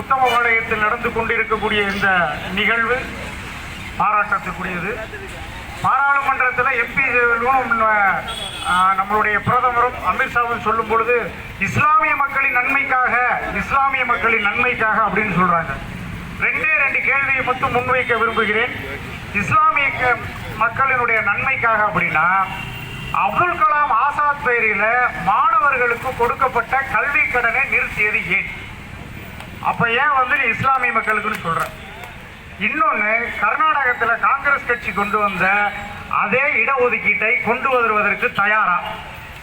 உத்தமபாளையத்தில் நடந்து கொண்டிருக்கக்கூடிய இந்த நிகழ்வு பாராட்டத்துக்குரியது. பாராளுமன்றத்தில் எம்பி நம்மளுடைய பிரதமரும் அமித்ஷாவும் சொல்லும் பொழுது இஸ்லாமிய மக்களின் நன்மைக்காக இஸ்லாமிய மக்களின் நன்மைக்காக அப்படின்னு சொல்றாங்க. ரெண்டே ரெண்டு கேள்வியை மட்டும் முன்வைக்க விரும்புகிறேன். இஸ்லாமிய மக்களினுடைய நன்மைக்காக அப்படின்னா அப்துல் கலாம் ஆசாத் பெயரில் மாணவர்களுக்கு கொடுக்கப்பட்ட கல்வி கடனை நிறுத்தியது ஏன்? அப்ப ஏன் வந்து நீ இஸ்லாமிய மக்களுக்குன்னு சொல்ற? இன்னொன்னு கர்நாடகத்துல காங்கிரஸ் கட்சி கொண்டு வந்த அதே இடஒதுக்கீட்டை கொண்டு வருவதற்கு தயாரா?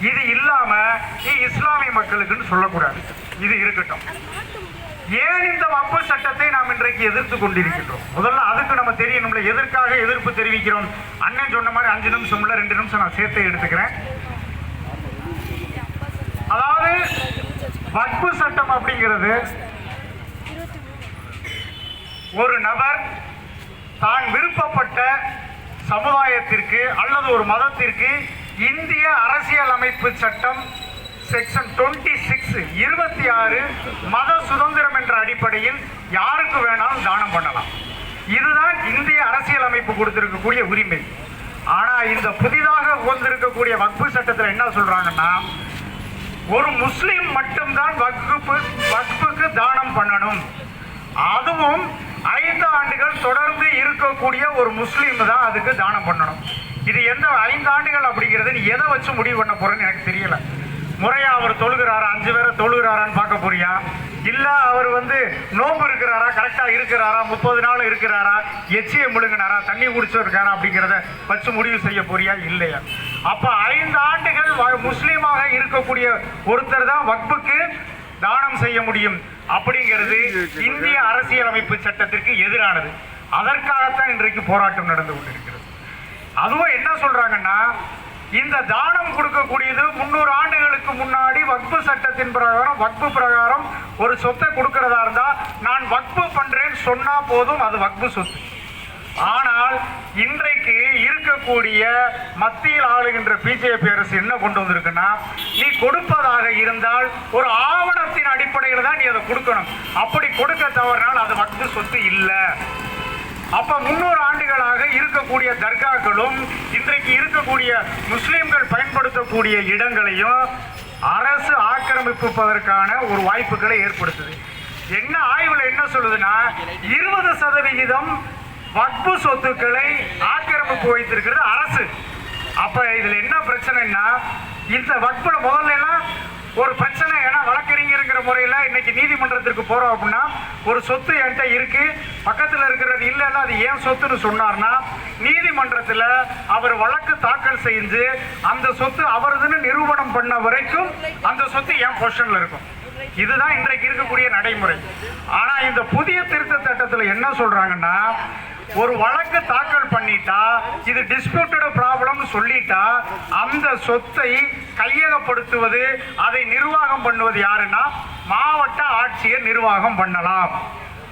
இது இல்லாம நீ இஸ்லாமிய மக்களுக்குன்னு சொல்லக்கூடாது. இது இருக்கட்டும். ஏன் இந்த வம்பு சட்டத்தை நாம் இன்றைக்கு எதிர்த்து கொண்டிருக்கின்றோம்? முதல்ல அதுக்கு நம்ம தெரியணும்ல. எதற்காக எதிர்ப்பு தெரிவிக்கிறோம்? அண்ணன் சொன்ன மாதிரி அஞ்சு நிமிஷம் இல்ல ரெண்டு நிமிஷம் நான் சேர்த்து எடுத்துக்கிறேன். அதாவது வக்பு சட்டம் அப்படிங்கிறது ஒரு நபர் தான் விருப்பப்பட்ட சமுதாயத்திற்கு அல்லது ஒரு மதத்திற்கு இந்திய அரசியல் அமைப்பு சட்டம் செக்ஷன் 26 சிக்ஸ் இருபத்தி ஆறு மத சுதந்திரம் என்ற அடிப்படையில் யாருக்கு வேணாலும் தானம் பண்ணலாம். இதுதான் இந்திய அரசியல் அமைப்பு கொடுத்திருக்கக்கூடிய உரிமை. ஆனால் இந்த புதிதாக வந்திருக்கக்கூடிய வக்பு சட்டத்தில் என்ன சொல்றாங்கன்னா ஒரு முஸ்லீம் மட்டும்தான் வக்பு வக்புக்கு தானம் பண்ணணும். அதுவும் ஐந்து ஆண்டுகள் தொடர்ந்து இருக்கக்கூடிய ஒரு முஸ்லீம் தான் அதுக்கு தானம் பண்ணணும். இது எந்த ஐந்து ஆண்டுகள் அப்படிங்கிறது நீ எதை வச்சு முடிவு பண்ண போறேன்னு எனக்கு தெரியல. முறையா அவர் தொழுகிறாரா? அஞ்சு பேரை தொழுகிறாரான்னு பார்க்க போறியா? இல்ல அவர் வந்து நோம்பு இருக்கிறாரா? கரெக்டா இருக்கிறாரா? முப்பது நாள் இருக்கிறாரா? எச்சியை முழுங்கினாரா? தண்ணி குடிச்சிருக்காரா அப்படிங்கிறத வச்சு முடிவு செய்ய போறியா? இல்லையா? அப்ப ஐந்து ஆண்டுகள் முஸ்லீமாக இருக்கக்கூடிய ஒருத்தர் தான் வக்புக்கு தானம் செய்ய முடியும். அப்படிங்கிறது இந்திய அரசியலமைப்பு சட்டத்திற்கு எதிரானது. அதற்காகத்தான் இன்றைக்கு போராட்டம் நடந்து கொண்டிருக்கிறது. அதுவும் என்ன சொல்றாங்கன்னா இந்த தானம் கொடுக்கக்கூடியது முன்னூறு ஆண்டுகளுக்கு முன்னாடி வக்பு சட்டத்தின் பிரகாரம் வக்பு பிரகாரம் ஒரு சொத்தை கொடுக்கறதா இருந்தா நான் வக்பு பண்றேன்னு சொன்னா போதும் அது வக்பு சொத்து. ஆனால் இன்றைக்கு இருக்கக்கூடிய மத்தியில் ஆளுகின்ற பிஜேபி அரசு என்ன கொண்டு வந்திருக்குன்னா நீ கொடுப்பதாக இருந்தால் ஒரு ஆவணத்தின் அடிப்படையில் தான் நீ அதை கொடுக்கணும். அப்படி கொடுக்க தவறினால் அது வக்பு சொத்து இல்லை. அப்ப முன்னூறு ஆண்டுகளாக இருக்கக்கூடிய தர்காக்களும் இன்றைக்கு இருக்கக்கூடிய முஸ்லிம்கள் பயன்படுத்தக்கூடிய இடங்களையும் அரசு ஆக்கிரமிப்பதற்கான ஒரு வாய்ப்புகளை ஏற்படுத்துது. என்ன ஆய்வுல என்ன சொல்லுதுன்னா இருபது சதவிகிதம் வக்பு சொத்துக்களை ஆக்கிரமிப்பு வைத்திருக்கிறது அரசு. அப்ப இதுல என்ன பிரச்சனைன்னா இந்த வக்புல முதல்ல எல்லாம் ஒரு பிரச்சனை ஏன்னா வழக்கறிஞருங்கிற முறையில் இன்னைக்கு நீதிமன்றத்திற்கு போகிறோம் அப்படின்னா ஒரு சொத்து என்கிட்ட இருக்கு பக்கத்தில் இருக்கிறது இல்லைன்னா அது ஏன் சொத்துன்னு சொன்னார்னா நீதிமன்றத்தில் அவர் வழக்கு தாக்கல் செஞ்சு அந்த சொத்து அவரதுன்னு நிரூபணம் பண்ண வரைக்கும் அந்த சொத்து என் பொசிஷன்ல இருக்கும். இதுதான் இன்றைக்கு இருக்கக்கூடிய நடைமுறை. ஆனா இந்த புதிய திருத்த சட்டத்தில் என்ன சொல்றாங்கன்னா ஒரு வழக்கு தாக்கல் பண்ணிட்டா இது டிஸ்பியூட்டட் ப்ராப்ளம் சொல்லிட்டா அந்த சொத்தை கையில் கையகப்படுத்துவது அதை நிர்வாகம் பண்ணுவது யாருன்னா மாவட்ட ஆட்சியர் நிர்வாகம் பண்ணலாம்.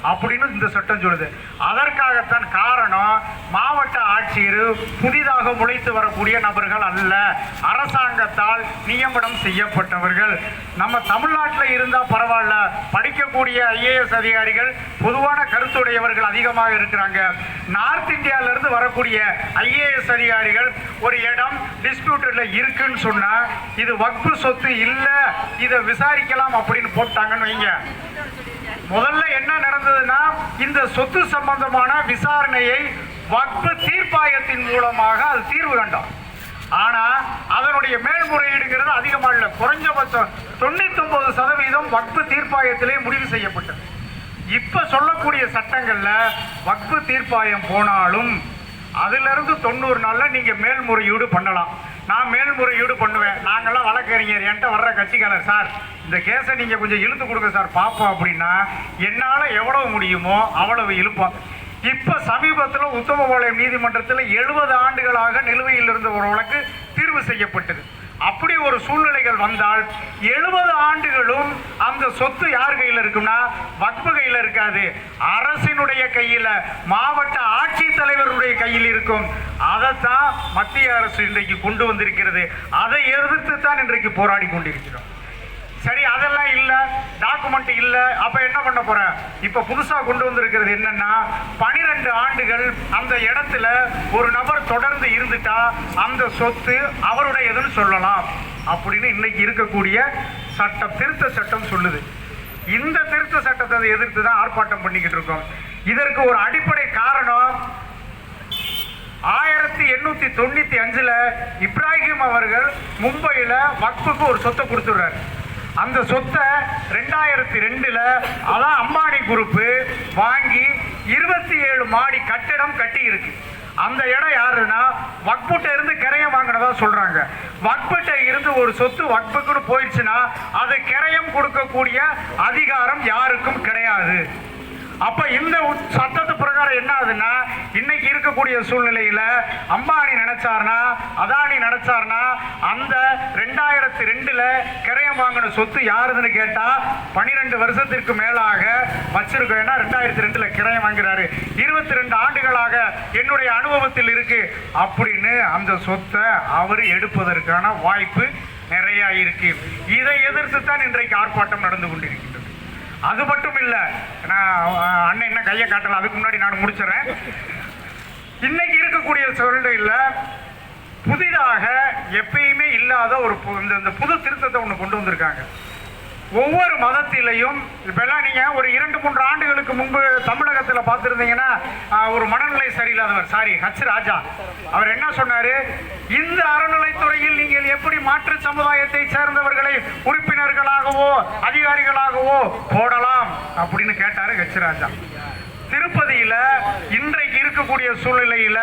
அப்படின்னு இந்த சட்டம் சொல்லுது. அதற்காகத்தான் காரணம் மாவட்ட ஆட்சியர் புதிதாக முளைத்து வரக்கூடிய நபர்கள் அல்ல. அரசாங்கத்தால் நியமனம் செய்யப்பட்டவர்கள். நம்ம தமிழ்நாட்டில் இருந்தால் பரவாயில்ல. படிக்கக்கூடிய ஐஏஎஸ் அதிகாரிகள் பொதுவான கருத்துடையவர்கள் அதிகமாக இருக்கிறாங்க. நார்த் இந்தியாவிலிருந்து வரக்கூடிய ஐஏஎஸ் அதிகாரிகள் ஒரு இடம் டிஸ்பியூட்டட்ல இருக்குன்னு சொன்னால் இது வக்பு சொத்து இல்லை இதை விசாரிக்கலாம் அப்படின்னு போட்டாங்கன்னு வைங்க. முதல்ல என்ன நடந்ததுன்னா இந்த சொத்து சம்பந்தமான விசாரணையை வக்பு தீர்ப்பாயத்தின் மூலமாக அது தீர்வு கண்டோம் ஆனா அதனுடைய மேல்முறையீடுங்கிறது அதிகமாக இல்லை. குறைஞ்சபட்சம் தொண்ணூத்தி ஒன்பது சதவீதம் வக்பு தீர்ப்பாயத்திலே முடிவு செய்யப்பட்டது. இப்ப சொல்லக்கூடிய சட்டங்கள்ல வக்பு தீர்ப்பாயம் போனாலும் அதுல இருந்து தொண்ணூறு நாள்ல நீங்க மேல்முறையீடு பண்ணலாம். நான் மேல்முறையீடு பண்ணுவேன். நாங்கள்லாம் வழக்கறிஞர். என்கிட்ட வர்ற கட்சிக்காரர் சார் இந்த கேஸை நீங்கள் கொஞ்சம் இழுத்து கொடுங்க சார். பார்ப்போம் அப்படின்னா என்னால் எவ்வளவு முடியுமோ அவ்வளவு இழுப்போம் இப்போ சமீபத்தில் உத்தமபாளையம் நீதிமன்றத்தில் எழுபது ஆண்டுகளாக நிலுவையில் இருந்த ஒரு வழக்கு தீர்வு செய்யப்பட்டது. அப்படி ஒரு சூழ்நிலைகள் வந்தால் எழுபது ஆண்டுகளும் அந்த சொத்து யார் கையில் இருக்கும்னா வக்பு கையில் இருக்காது. அரசினுடைய கையில் மாவட்ட ஆட்சித்தலைவருடைய கையில் இருக்கும். அதைத்தான் மத்திய அரசு இன்றைக்கு கொண்டு வந்திருக்கிறது. அதை எதிர்த்து தான் இன்றைக்கு போராடி கொண்டிருக்கிறோம். சரி அதெல்லாம் இல்லை டாக்குமெண்ட் இல்லை அப்போ என்ன பண்ண போகிறேன் இப்போ புதுசாக கொண்டு வந்திருக்கிறது என்னன்னா பனிரெண்டு ஆண்டுகள் அந்த இடத்துல ஒரு நபர் தொடர்ந்து இருந்துட்டா அந்த சொத்து அவருடையதுன்னு சொல்லலாம் அப்படின்னு இன்னைக்கு இருக்கக்கூடிய சட்டம் திருத்த சட்டம் சொல்லுது. இந்த திருத்த சட்டத்தை எதிர்த்து தான் ஆர்ப்பாட்டம் பண்ணிக்கிட்டு இருக்கோம். இதற்கு ஒரு அடிப்படை காரணம் ஆயிரத்தி எண்ணூத்தி தொண்ணூத்தி அஞ்சுல இப்ராஹிம் அவர்கள் மும்பையில வக்ஃபுக்கு ஒரு சொத்தை கொடுத்துடுறாரு. அந்த சொத்தை ரெண்டாயிரத்தி ரெண்டுல அதான் அம்பானி குரூப்பு வாங்கி இருபத்தி ஏழு மாடி கட்டிடம் கட்டி இருக்கு அந்த இடம் யாருன்னா வக்புட்ட இருந்து கிரையம் வாங்கினதா சொல்றாங்க. வக்புட்ட இருந்து ஒரு சொத்து வக்புக்குன்னு போயிடுச்சுன்னா அது கிரையம் கொடுக்கக்கூடிய அதிகாரம் யாருக்கும் கிடையாது. அப்ப இந்த சட்டத்தை பிரகாரம் என்ன ஆகுதுன்னா இன்னைக்கு இருக்கக்கூடிய சூழ்நிலையில அம்பானி நினைச்சார்னா அதானி நினைச்சார்னா அந்த ரெண்டாயிரத்தி ரெண்டுல கிரயம் வாங்கின சொத்து யாருதுன்னு கேட்டா பனிரெண்டு வருஷத்திற்கு மேலாக வச்சிருக்கோம் ஏன்னா ரெண்டாயிரத்தி ரெண்டுல கிரயம் வாங்குறாரு. இருபத்தி ரெண்டு ஆண்டுகளாக என்னுடைய அனுபவத்தில் இருக்கு. அப்படின்னு அந்த சொத்தை அவர் எடுப்பதற்கான வாய்ப்பு நிறைய இருக்கு. இதை எதிர்த்து தான் இன்றைக்கு ஆர்ப்பாட்டம் நடந்து கொண்டிருக்கின்றது. அது மட்டும் இல்லை நான் அண்ணன் என்ன கையை காட்டல அதுக்கு முன்னாடி நான் முடிச்சிடறேன். இன்னைக்கு இருக்கக்கூடிய சூழ்நிலையில் புதிதாக எப்பயுமே இல்லாத ஒரு பு- இந்த இந்த புது திருத்தத்தை ஒன்று கொண்டு வந்திருக்காங்க. ஒவ்வொரு மதத்திலையும் இப்பெல்லாம் நீங்க ஒரு இரண்டு மூன்று ஆண்டுகளுக்கு முன்பு தமிழகத்தில் பார்த்துருந்தீங்கன்னா ஒரு மனநிலை சரியில்லாதவர். சாரி ஹச் ராஜா. அவர் என்ன சொன்னார்? இந்த அறநிலைத்துறை எப்படி மாற்று சமுதாயத்தை சேர்ந்தவர்களை உறுப்பினர்களாகவோ அதிகாரிகளாகவோ போடலாம் அப்படின்னு கேட்டாரு கச்சிராஜா ராஜா திருப்பதியில இன்றைக்கு இருக்கக்கூடிய சூழ்நிலையில